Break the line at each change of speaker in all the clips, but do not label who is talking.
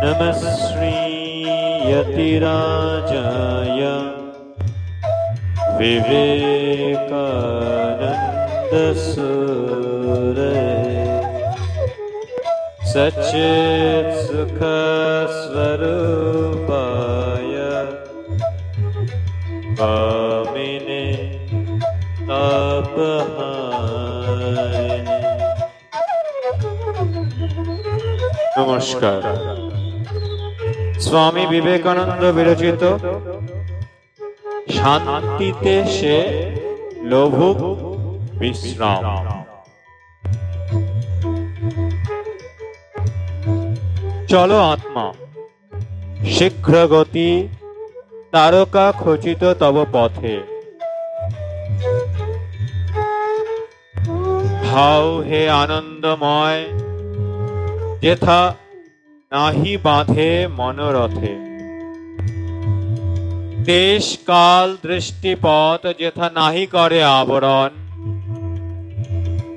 नमः श्रीयतिराजाय विवेकानन्दसूरय सच्चित्सुखस्वरूपाय कामिने तापहारिणे নমস্কার। স্বামী বিবেকানন্দ বিরচিত শান্তিতে সে লভুক বিশ্রাম। চলো আত্মা শীঘ্র গতি তারকা খচিত তব পথে। হাও হে আনন্দময় যেথা নাহি বাঁধে মনোরথে দেশ কাল দৃষ্টিপথ যেথা নাহি করে আবরণ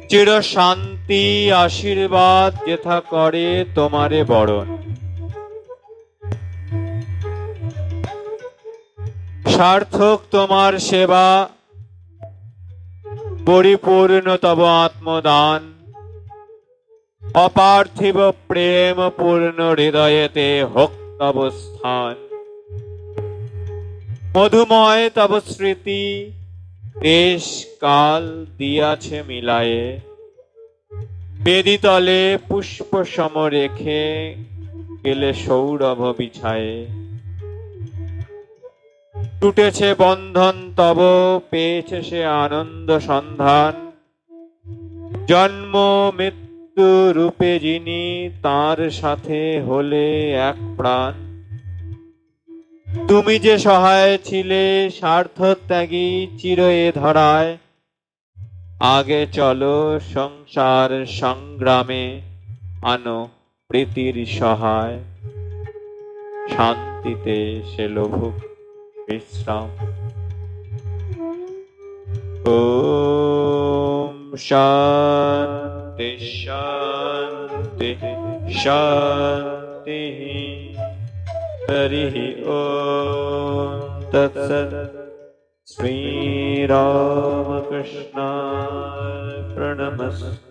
চির শান্তি আশীর্বাদ যেথা করে তোমারে বরণ সার্থক তোমার সেবা পরিপূর্ণ তব আত্মদান অপার্থিব প্রেম পূর্ণ হৃদয়েতে হোক তব স্থান মধুময় তব স্মৃতি দেশ কাল দিয়াছে মিলায়ে। বেদিতলে পুষ্প সম রেখে গেলে সৌরভ বিছায়ে। টুটেছে বন্ধন তব, পেয়েছে সে আনন্দ সন্ধান। জন্ম মৃত্যু রূপে যিনি তার সাথে হলে এক প্রাণ। তুমি যে সহায় ছিলে স্বার্থ ত্যাগী চির এ ধরায়। আগে চলো সংসার সংগ্রামে, আনো প্রীতির সহায়। শান্তিতে সে লভুক বিশ্রাম। ওম শান্তি शान्तिः हरिः ओ तत्सत् श्रीरामकृष्णा प्रणमस्तु